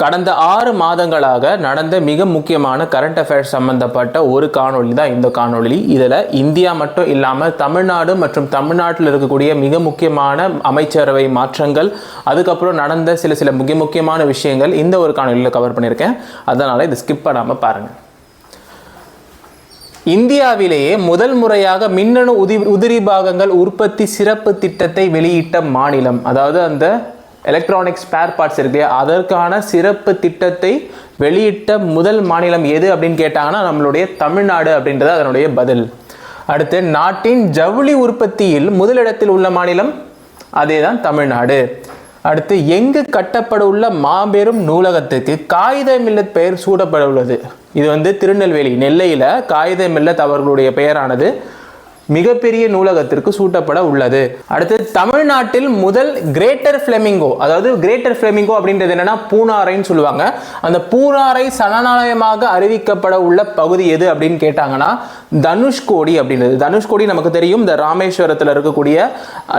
கடந்த ஆறு மாதங்களாக நடந்த மிக முக்கியமான கரண்ட் அஃபேர்ஸ் சம்பந்தப்பட்ட ஒரு காணொளி தான் இந்த காணொளி. இதில் இந்தியா மட்டும் இல்லாமல் தமிழ்நாடு மற்றும் தமிழ்நாட்டில் இருக்கக்கூடிய மிக முக்கியமான அமைச்சரவை மாற்றங்கள் அதுக்கப்புறம் நடந்த சில சில மிக முக்கியமான விஷயங்கள் இந்த ஒரு காணொலியில் கவர் பண்ணியிருக்கேன். அதனால் இதை ஸ்கிப் பண்ணாமல் பாருங்கள் இந்தியாவிலேயே முதல் முறையாக மின்னணு உதி உதிரி பாகங்கள் உற்பத்தி சிறப்பு திட்டத்தை வெளியிட்ட மாநிலம் அதாவது அந்த எலக்ட்ரானிக் ஸ்பேர் பார்ட்ஸ் இருக்கு. அதற்கான சிறப்பு திட்டத்தை வெளியிட்ட முதல் மாநிலம் எது அப்படின்னு கேட்டாங்கன்னா நம்மளுடைய தமிழ்நாடு அப்படின்றது அதனுடைய பதில். அடுத்து நாட்டின் ஜவுளி உற்பத்தியில் முதலிடத்தில் உள்ள மாநிலம் அதே தான் தமிழ்நாடு. அடுத்து எங்கு கட்டப்பட உள்ள மாபெரும் நூலகத்துக்கு காகித மில்லத் பெயர் சூடப்பட உள்ளது. இது வந்து திருநெல்வேலி நெல்லையில் காகித மில்லத் அவர்களுடைய பெயரானது. மிகப்பெரிய நூலகத்திற்கு சூட்டப்பட உள்ளது. அடுத்து தமிழ்நாட்டில் முதல் கிரேட்டர் ஃபிளெமிங்கோ அதாவது கிரேட்டர் ஃபிளெமிங்கோ அப்படின்றது என்னன்னா பூனாரைன்னு சொல்லுவாங்க. அந்த பூனாரை சரணாலயமாக அறிவிக்கப்பட உள்ள பகுதி எது அப்படின்னு கேட்டாங்கன்னா தனுஷ்கோடி அப்படின்றது. தனுஷ்கோடி நமக்கு தெரியும். இந்த ராமேஸ்வரத்தில் இருக்கக்கூடிய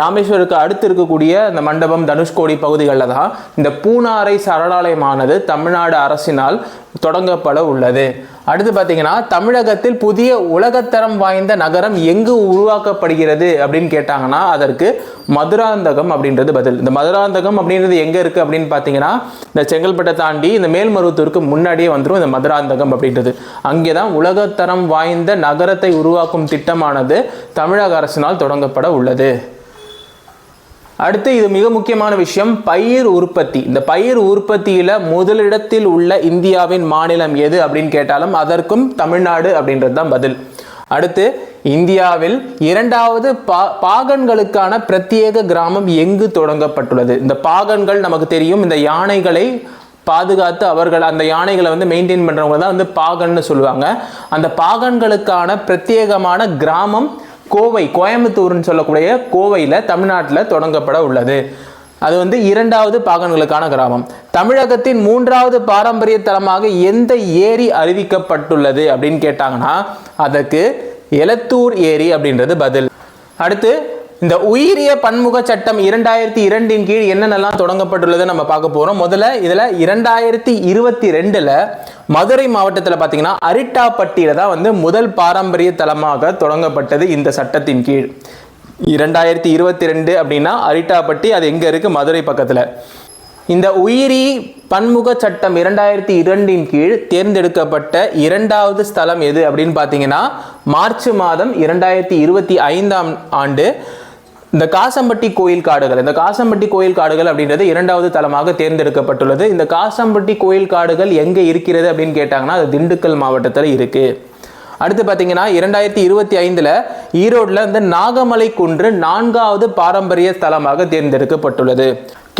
ராமேஸ்வரத்துக்கு அடுத்து இருக்கக்கூடிய இந்த மண்டபம் தனுஷ்கோடி பகுதிகளில் தான். இந்த பூனாரை சரணாலயமானது தமிழ்நாடு அரசினால் தொடங்கப்பட உள்ளது. அடுத்து பார்த்தீங்கன்னா தமிழகத்தில் புதிய உலகத்தரம் வாய்ந்த நகரம் எங்கு உருவாக்கப்படுகிறது அப்படின்னு கேட்டாங்கன்னா அதற்கு மதுராந்தகம் அப்படின்றது பதில். இந்த மதுராந்தகம் அப்படின்றது எங்கே இருக்குது அப்படின்னு பார்த்தீங்கன்னா இந்த செங்கல்பட்டை தாண்டி இந்த மேல்மருவத்தூருக்கு முன்னாடியே வந்துடும் இந்த மதுராந்தகம் அப்படின்றது. அங்கே தான் உலகத்தரம் வாய்ந்த நகரத்தை உருவாக்கும் திட்டமானது தமிழக அரசினால் தொடங்கப்பட உள்ளது. அடுத்து இது மிக முக்கியமான விஷயம் பயிர் உற்பத்தி. இந்த பயிர் உற்பத்தியில் முதலிடத்தில் உள்ள இந்தியாவின் மாநிலம் எது அப்படின்னு கேட்டாலும் அதற்கும் தமிழ்நாடு அப்படின்றது தான் பதில். அடுத்து இந்தியாவில் இரண்டாவது பா பாகன்களுக்கான பிரத்யேக கிராமம் எங்கு தொடங்கப்பட்டுள்ளது? இந்த பாகன்கள் நமக்கு தெரியும் இந்த யானைகளை பாதுகாத்து அவர்கள் அந்த யானைகளை வந்து மெயின்டைன் பண்ணுறவங்க தான் வந்து பாகன்னு சொல்லுவாங்க. அந்த பாகன்களுக்கான பிரத்யேகமான கிராமம் கோவை கோயம்புத்தூர்னு சொல்லக்கூடிய கோவையில் தமிழ்நாட்டில் தொடங்கப்பட உள்ளது. அது வந்து இரண்டாவது பாகன்களுக்கான கிராமம். தமிழகத்தின் மூன்றாவது பாரம்பரிய தலமாக எந்த ஏரி அறிவிக்கப்பட்டுள்ளது அப்படின்னு கேட்டாங்கன்னா அதற்கு எலத்தூர் ஏரி அப்படின்றது பதில். அடுத்து இந்த உயிரிய பன்முக சட்டம் இரண்டாயிரத்தி இரண்டின் கீழ் என்னென்னலாம் தொடங்கப்பட்டுள்ளது நம்ம பார்க்க போகிறோம் முதல்ல இதில் இரண்டாயிரத்தி இருபத்தி ரெண்டில் மதுரை மாவட்டத்தில் பார்த்தீங்கன்னா அரிட்டாப்பட்டியில் தான் வந்து முதல் பாரம்பரிய தலமாக தொடங்கப்பட்டது இந்த சட்டத்தின் கீழ். இரண்டாயிரத்தி இருபத்தி ரெண்டு அப்படின்னா அரிட்டாப்பட்டி அது எங்கே இருக்குது மதுரை பக்கத்தில். இந்த உயிரி பன்முக சட்டம் இரண்டாயிரத்தி இரண்டின் கீழ் தேர்ந்தெடுக்கப்பட்ட இரண்டாவது ஸ்தலம் எது அப்படின்னு பார்த்தீங்கன்னா மார்ச் மாதம் இரண்டாயிரத்தி இருபத்தி ஐந்தாம் ஆண்டு இந்த காசம்பட்டி கோயில் காடுகள் இந்த காசம்பட்டி கோயில் காடுகள் அப்படின்றது இரண்டாவது தலமாக தேர்ந்தெடுக்கப்பட்டுள்ளது. இந்த காசம்பட்டி கோயில் காடுகள் எங்கே இருக்கிறது அப்படின்னு கேட்டாங்கன்னா அது திண்டுக்கல் மாவட்டத்தில் இருக்கு. அடுத்து பார்த்தீங்கன்னா இரண்டாயிரத்தி இருபத்தி ஐந்தில் ஈரோட்டில் இந்த நாகமலை குன்று நான்காவது பாரம்பரிய ஸ்தலமாக தேர்ந்தெடுக்கப்பட்டுள்ளது.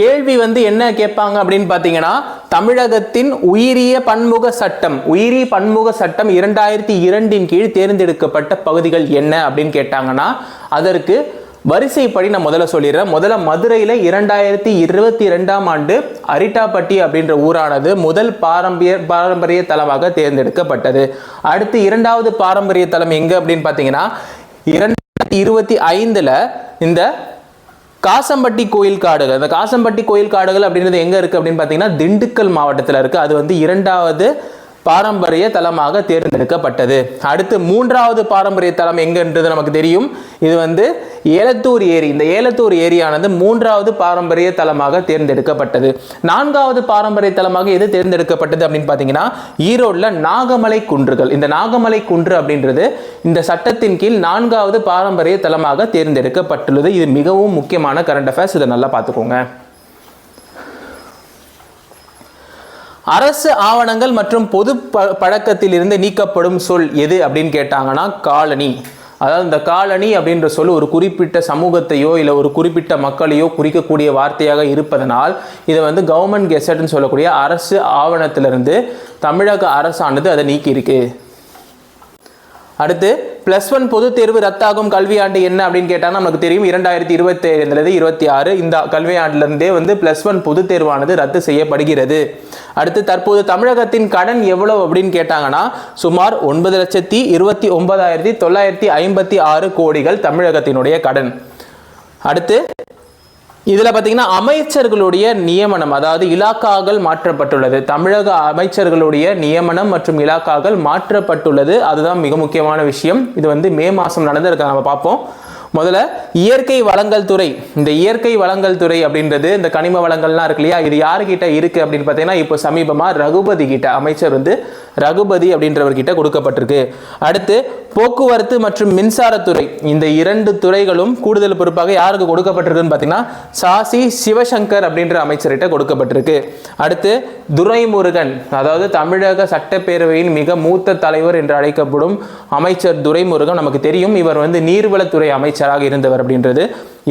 கேள்வி வந்து என்ன கேட்பாங்க அப்படின்னு பார்த்தீங்கன்னா தமிழகத்தின் உயிரிய பன்முக சட்டம் உயிரி பன்முக சட்டம் இரண்டாயிரத்தி இரண்டின் கீழ் தேர்ந்தெடுக்கப்பட்ட பகுதிகள் என்ன அப்படின்னு கேட்டாங்கன்னா அதற்கு வரிசைப்படி நான் முதல்ல சொல்லிடுறேன். முதல்ல மதுரையில் இரண்டாயிரத்தி இருபத்தி ரெண்டாம் ஆண்டு அரிட்டாப்பட்டி அப்படின்ற ஊரானது முதல் பாரம்பரிய பாரம்பரிய தலமாக தேர்ந்தெடுக்கப்பட்டது. அடுத்து இரண்டாவது பாரம்பரிய தலம் எங்கே அப்படின்னு பார்த்தீங்கன்னா இரண்டாயிரத்தி இருபத்தி ஐந்தில் இந்த காசம்பட்டி கோயில் காடுகள் இந்த காசம்பட்டி கோயில் காடுகள் அப்படின்றது எங்கே இருக்குது அப்படின்னு பார்த்தீங்கன்னா திண்டுக்கல் மாவட்டத்தில் இருக்குது அது வந்து இரண்டாவது பாரம்பரிய தலமாக தேர்ந்தெடுக்கப்பட்டது. அடுத்து மூன்றாவது பாரம்பரிய தலம் எங்கன்றது நமக்கு தெரியும். இது வந்து ஏலத்தூர் ஏரி. இந்த ஏலத்தூர் ஏரியானது மூன்றாவது பாரம்பரிய தலமாக தேர்ந்தெடுக்கப்பட்டது. நான்காவது பாரம்பரிய தலமாக எது தேர்ந்தெடுக்கப்பட்டது அப்படின்னு பார்த்தீங்கன்னா ஈரோட்டில் நாகமலை குன்றுகள். இந்த நாகமலை குன்று அப்படின்றது இந்த சட்டத்தின் கீழ் நான்காவது பாரம்பரிய தலமாக தேர்ந்தெடுக்கப்பட்டுள்ளது. இது மிகவும் முக்கியமான கரண்ட் அஃபேர்ஸ் இதை நல்லா பார்த்துக்கோங்க. அரசு ஆவணங்கள் மற்றும் பொது ப பழக்கத்தில் இருந்து நீக்கப்படும் சொல் எது அப்படின்னு கேட்டாங்கன்னா காலனி. அதாவது இந்த காலனி அப்படின்ற சொல் ஒரு குறிப்பிட்ட சமூகத்தையோ இல்லை ஒரு குறிப்பிட்ட மக்களையோ குறிக்கக்கூடிய வார்த்தையாக இருப்பதனால் இதை வந்து கவர்மெண்ட் கெசட்னு சொல்லக்கூடிய அரசு ஆவணத்திலிருந்து தமிழக அரசானது அதை நீக்கியிருக்கு. அடுத்து ப்ளஸ் ஒன் பொதுத் தேர்வு ரத்தாகும் கல்வியாண்டு என்ன அப்படின்னு கேட்டால் நமக்கு தெரியும் இரண்டாயிரத்தி இருபத்தேழுலேருந்து இருபத்தி ஆறு. இந்த கல்வியாண்டிலிருந்தே வந்து ப்ளஸ் ஒன் பொதுத் தேர்வானது ரத்து செய்யப்படுகிறது. அடுத்து தற்போது தமிழகத்தின் கடன் எவ்வளவு அப்படின்னு கேட்டாங்கன்னா சுமார் ஒன்பது லட்சத்தி இருபத்தி ஒன்பதாயிரத்தி தொள்ளாயிரத்தி ஐம்பத்தி ஆறு கோடிகள் தமிழகத்தினுடைய கடன். அடுத்து இதுல பார்த்தீங்கன்னா அமைச்சர்களுடைய நியமனம் அதாவது இலாக்காக்கள் மாற்றப்பட்டுள்ளது. தமிழக அமைச்சர்களுடைய நியமனம் மற்றும் இலாக்காக்கள் மாற்றப்பட்டுள்ளது. அதுதான் மிக முக்கியமான விஷயம். இது வந்து மே மாசம் நடந்திருக்க. நம்ம பார்ப்போம். முதல்ல இயற்கை வளங்கள் துறை. இந்த இயற்கை வளங்கள் துறை அப்படின்றது இந்த கனிம வளங்கள்லாம் இருக்கு இல்லையா? இது யாருக்கிட்ட இருக்கு அப்படின்னு பார்த்தீங்கன்னா இப்போ சமீபமாக ரகுபதி கிட்ட அமைச்சர் வந்து ரகுபதி அப்படின்றவர்கிட்ட கொடுக்கப்பட்டிருக்கு. அடுத்து போக்குவரத்து மற்றும் மின்சாரத்துறை. இந்த இரண்டு துறைகளும் கூடுதல் பொறுப்பாக யாருக்கு கொடுக்கப்பட்டிருக்குன்னு பார்த்தீங்கன்னா சாசி சிவசங்கர் அப்படின்ற அமைச்சர்கிட்ட கொடுக்கப்பட்டிருக்கு. அடுத்து துரைமுருகன் அதாவது தமிழக சட்டப்பேரவையின் மிக மூத்த தலைவர் என்று அழைக்கப்படும் அமைச்சர் துரைமுருகன் நமக்கு தெரியும். இவர் வந்து நீர்வளத்துறை அமைச்சர். அமைச்சராக இருந்தவர் அப்படின்றது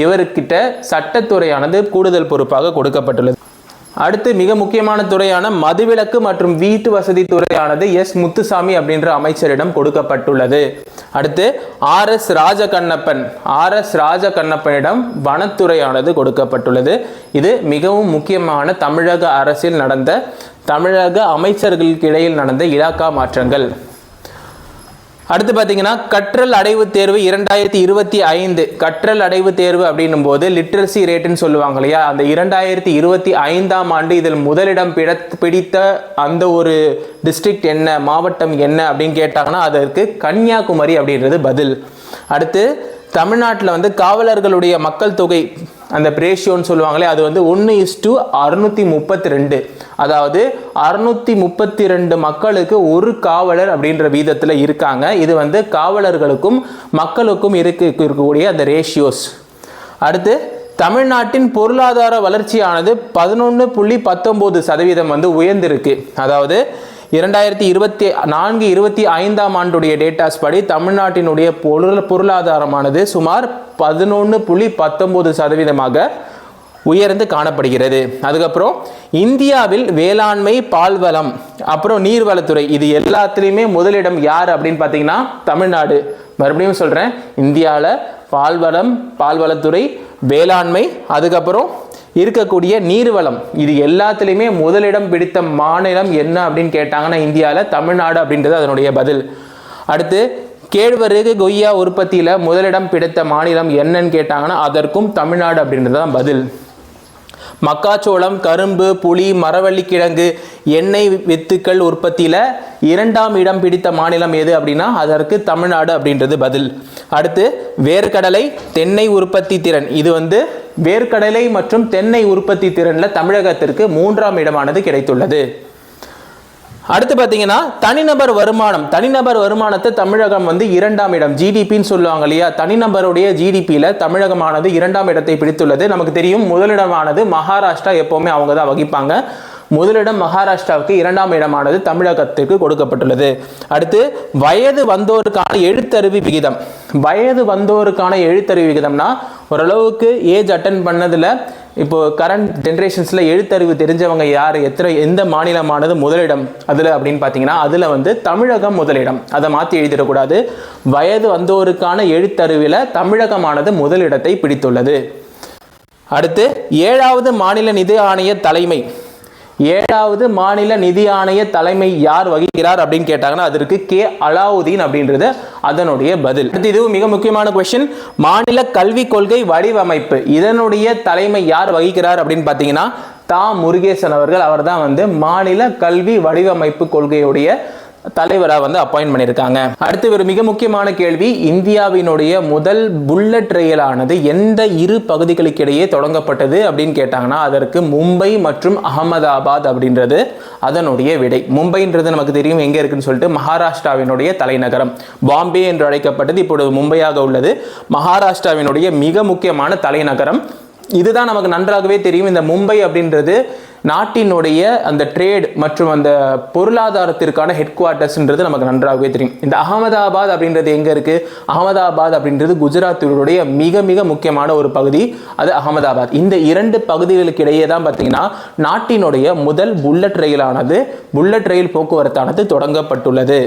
இவர்கிட்ட சட்டத்துறையானது கூடுதல் பொறுப்பாக கொடுக்கப்பட்டுள்ளது. அடுத்து மிக முக்கியமான துறையான மதுவிலக்கு மற்றும் வீட்டு வசதி துறையானது எஸ். முத்துசாமி அப்படின்ற அமைச்சரிடம் கொடுக்கப்பட்டுள்ளது. அடுத்து R. S. Rajakannappan R. S. ராஜகண்ணப்பனிடம் வனத்துறையானது கொடுக்கப்பட்டுள்ளது. இது மிகவும் முக்கியமான தமிழக அரசில் நடந்த தமிழக அமைச்சர்களுக்கு இடையில் நடந்த இலாக்கா மாற்றங்கள். அடுத்து பார்த்தீங்கன்னா கற்றல் அடைவு தேர்வு இரண்டாயிரத்தி இருபத்தி ஐந்து. கற்றல் அடைவு தேர்வு அப்படின்னும் போது லிட்ரஸி ரேட்டுன்னு சொல்லுவாங்க இல்லையா? அந்த இரண்டாயிரத்தி இருபத்தி ஐந்தாம் ஆண்டு இதில் முதலிடம் பிட பிடித்த அந்த ஒரு டிஸ்ட்ரிக்ட் என்ன மாவட்டம் என்ன அப்படின்னு கேட்டாங்கன்னா அதற்கு கன்னியாகுமரி அப்படின்றது பதில். அடுத்து தமிழ்நாட்டில் வந்து காவலர்களுடைய மக்கள் தொகை அந்த ரேஷியோன்னு சொல்லுவாங்களே அது வந்து ஒன்று இஸ் டு அறுநூத்தி முப்பத்தி ரெண்டு அதாவது அறுநூற்றி முப்பத்தி ரெண்டு மக்களுக்கு ஒரு காவலர் அப்படின்ற வீதத்தில் இருக்காங்க. இது வந்து காவலர்களுக்கும் மக்களுக்கும் இருக்கு இருக்கக்கூடிய அந்த ரேஷியோஸ். அடுத்து தமிழ்நாட்டின் பொருளாதார வளர்ச்சியானது பதினொன்று புள்ளி பத்தொம்போது சதவீதம் வந்து உயர்ந்திருக்கு. அதாவது இரண்டாயிரத்தி இருபத்தி நான்கு இருபத்தி ஐந்தாம் ஆண்டுடைய டேட்டாஸ் படி தமிழ்நாட்டினுடைய பொருள் பொருளாதாரமானது சுமார் பதினொன்று புள்ளி பத்தொம்போது சதவீதமாக உயர்ந்து காணப்படுகிறது. அதுக்கப்புறம் இந்தியாவில் வேளாண்மை பால்வளம் அப்புறம் நீர்வளத்துறை இது எல்லாத்துலேயுமே முதலிடம் யார் அப்படின்னு பார்த்தீங்கன்னா தமிழ்நாடு. மறுபடியும் சொல்கிறேன் இந்தியாவில் பால்வளம் பால்வளத்துறை வேளாண்மை அதுக்கப்புறம் இருக்கக்கூடிய நீர்வளம். இது எல்லாத்துலேயுமே முதலிடம் பிடித்த மாநிலம் என்ன அப்படின்னு கேட்டாங்கன்னா இந்தியாவில் தமிழ்நாடு அப்படின்றது அதனுடைய பதில். அடுத்து கேழ்வரகு கொய்யா உற்பத்தியில் முதலிடம் பிடித்த மாநிலம் என்னன்னு கேட்டாங்கன்னா அதற்கும் தமிழ்நாடு அப்படின்றது தான் பதில். மக்காச்சோளம் கரும்பு புளி மரவள்ளிக்கிழங்கு எண்ணெய் வித்துக்கள் உற்பத்தியில் இரண்டாம் இடம் பிடித்த மாநிலம் எது அப்படின்னா அதற்கு தமிழ்நாடு அப்படின்றது பதில். அடுத்து வேர்க்கடலை தென்னை உற்பத்தி திறன். இது வந்து வேர்க்கடலை மற்றும் தென்னை உற்பத்தி திறனில் தமிழகத்திற்கு மூன்றாம் இடமானது கிடைத்துள்ளது. அடுத்து பார்த்தீங்கன்னா தனிநபர் வருமானம். தனிநபர் வருமானத்தை தமிழகம் வந்து இரண்டாம் இடம். ஜிடிபின்னு சொல்லுவாங்க இல்லையா? தனிநபருடைய ஜிடிபியில் தமிழகமானது இரண்டாம் இடத்தை பிடித்துள்ளது. நமக்கு தெரியும் முதலிடமானது மகாராஷ்டிரா எப்போவுமே அவங்க தான் வகிப்பாங்க. முதலிடம் மகாராஷ்டிராவுக்கு இரண்டாம் இடமானது தமிழகத்திற்கு கொடுக்கப்பட்டுள்ளது. அடுத்து வயது வந்தோருக்கான எழுத்தறிவு விகிதம். வயது வந்தோருக்கான எழுத்தறிவு விகிதம்னா ஓரளவுக்கு ஏஜ் அட்டன் பண்ணதில் இப்போ கரண்ட் ஜென்ரேஷன்ஸில் எழுத்தறிவு தெரிஞ்சவங்க யார் எத்தனை எந்த மாநிலமானது முதலிடம் அதில் அப்படின்னு பார்த்தீங்கன்னா அதில் வந்து தமிழகம் முதலிடம். அதை மாற்றி எழுதிடக்கூடாது. வயது வந்தோருக்கான எழுத்தறிவில் தமிழகமானது முதலிடத்தை பிடித்துள்ளது. அடுத்து ஏழாவது மாநில நிதி ஆணைய தலைமை. ஏழாவது மாநில நிதி ஆணைய தலைமை யார் வகிக்கிறார் அப்படின்னு கேட்டாங்கன்னா அதற்கு கே. அலாவுதீன் அப்படின்றது அதனுடைய பதில். அடுத்து இதுவும் மிக முக்கியமான கொஸ்டின் மாநில கல்விக் கொள்கை வடிவமைப்பு. இதனுடைய தலைமை யார் வகிக்கிறார் அப்படின்னு பார்த்தீங்கன்னா தா. முருகேசன் அவர்கள். அவர் தான் வந்து மாநில கல்வி வடிவமைப்பு கொள்கையுடைய தலைவராக வந்து அப்பாயின்ட் பண்ணியிருக்காங்க. அடுத்து ஒரு மிக முக்கியமான கேள்வி இந்தியாவினுடைய முதல் புல்லட் ரயிலானது எந்த இரு பகுதிகளுக்கிடையே தொடங்கப்பட்டது அப்படின்னு கேட்டாங்கன்னா அதற்கு மும்பை மற்றும் அகமதாபாத் அப்படின்றது அதனுடைய விடை. மும்பைன்றது நமக்கு தெரியும் எங்கே இருக்குன்னு சொல்லிட்டு மகாராஷ்டிராவினுடைய தலைநகரம். பாம்பே என்று அழைக்கப்பட்டது இப்பொழுது மும்பையாக உள்ளது. மகாராஷ்டிராவினுடைய மிக முக்கியமான தலைநகரம். இதுதான் நமக்கு நன்றாகவே தெரியும். இந்த மும்பை அப்படின்றது நாட்டினுடைய அந்த ட்ரேட் மற்றும் அந்த பொருளாதாரத்திற்கான ஹெட் குவார்ட்டர்ஸ்ன்றது நமக்கு நன்றாகவே தெரியும். இந்த அகமதாபாத் அப்படின்றது எங்கே இருக்குது அகமதாபாத் அப்படின்றது குஜராத்தினுடைய மிக மிக முக்கியமான ஒரு பகுதி. அது அகமதாபாத். இந்த இரண்டு பகுதிகளுக்கு இடையே தான் பார்த்தீங்கன்னா நாட்டினுடைய முதல் புல்லட் ரயிலானது புல்லட் ரயில் போக்குவரத்தானது தொடங்கப்பட்டுள்ளது.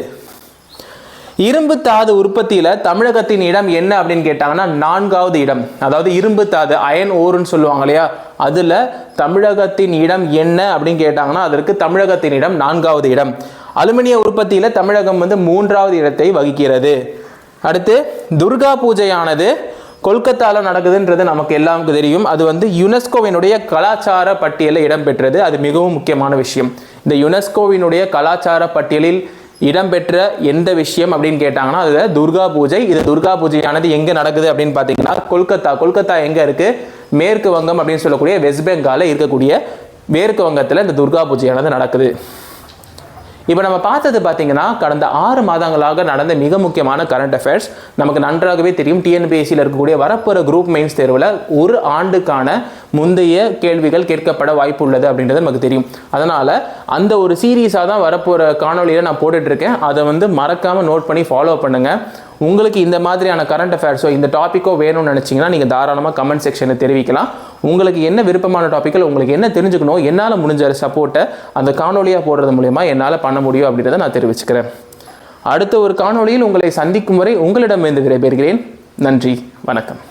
இரும்பு தாது உற்பத்தியில தமிழகத்தின் இடம் என்ன அப்படின்னு கேட்டாங்கன்னா நான்காவது இடம். அதாவது இரும்பு தாது அயன் ஓருன்னு சொல்லுவாங்க இல்லையா? அதுல தமிழகத்தின் இடம் என்ன அப்படின்னு கேட்டாங்கன்னா அதற்கு தமிழகத்தின் இடம் நான்காவது இடம். அலுமினிய உற்பத்தியில தமிழகம் வந்து மூன்றாவது இடத்தை வகிக்கிறது. அடுத்து துர்கா பூஜையானது கொல்கத்தாவில் நடக்குதுன்றது நமக்கு எல்லாருக்கும் தெரியும். அது வந்து யுனெஸ்கோவினுடைய கலாச்சார பட்டியலில் இடம்பெற்றது. அது மிகவும் முக்கியமான விஷயம். இந்த யுனெஸ்கோவினுடைய கலாச்சார பட்டியலில் இடம்பெற்ற எந்த விஷயம் அப்படின்னு கேட்டாங்கன்னா அது துர்கா பூஜை. இது துர்கா பூஜையானது எங்கே நடக்குது அப்படின்னு பார்த்தீங்கன்னா கொல்கத்தா. கொல்கத்தா எங்கே இருக்குது மேற்கு வங்கம் அப்படின்னு சொல்லக்கூடிய வெஸ்ட் பெங்காலில் இருக்கக்கூடிய மேற்கு வங்கத்தில் இந்த துர்கா பூஜையானது நடக்குது. இப்போ நம்ம பார்த்தது பார்த்தீங்கன்னா கடந்த ஆறு மாதங்களாக நடந்த மிக முக்கியமான கரண்ட் அஃபேர்ஸ் நமக்கு நன்றாகவே தெரியும். டிஎன்பிஎஸ்சியில் இருக்கக்கூடிய வரப்போகிற குரூப் மெயின்ஸ் தேர்வில் ஒரு ஆண்டுக்கான முந்தைய கேள்விகள் கேட்கப்பட வாய்ப்பு உள்ளது அப்படின்றது நமக்கு தெரியும். அதனால் அந்த ஒரு சீரீஸாக தான் வரப்போகிற காணொலியில் நான் போட்டுட்ருக்கேன் அதை வந்து மறக்காமல் நோட் பண்ணி ஃபாலோ பண்ணுங்கள் உங்களுக்கு இந்த மாதிரியான கரண்ட் அஃபேர்ஸோ இந்த டாப்பிக்கோ வேணும்னு நினச்சிங்கன்னா நீங்கள் தாராளமாக கமெண்ட் செக்ஷனில் தெரிவிக்கலாம். உங்களுக்கு என்ன விருப்பமான டாப்பிக்கில் உங்களுக்கு என்ன தெரிஞ்சுக்கணும் என்னால் முடிஞ்ச சப்போர்ட்டை அந்த காணொலியாக போடுறது மூலயமா என்னால் பண்ண முடியும் அப்படின்றத நான் தெரிவிச்சுக்கிறேன். அடுத்த ஒரு காணொளியில் உங்களை சந்திக்கும் வரை உங்களிடமிருந்து விடைபெறுகிறேன் நன்றி வணக்கம்.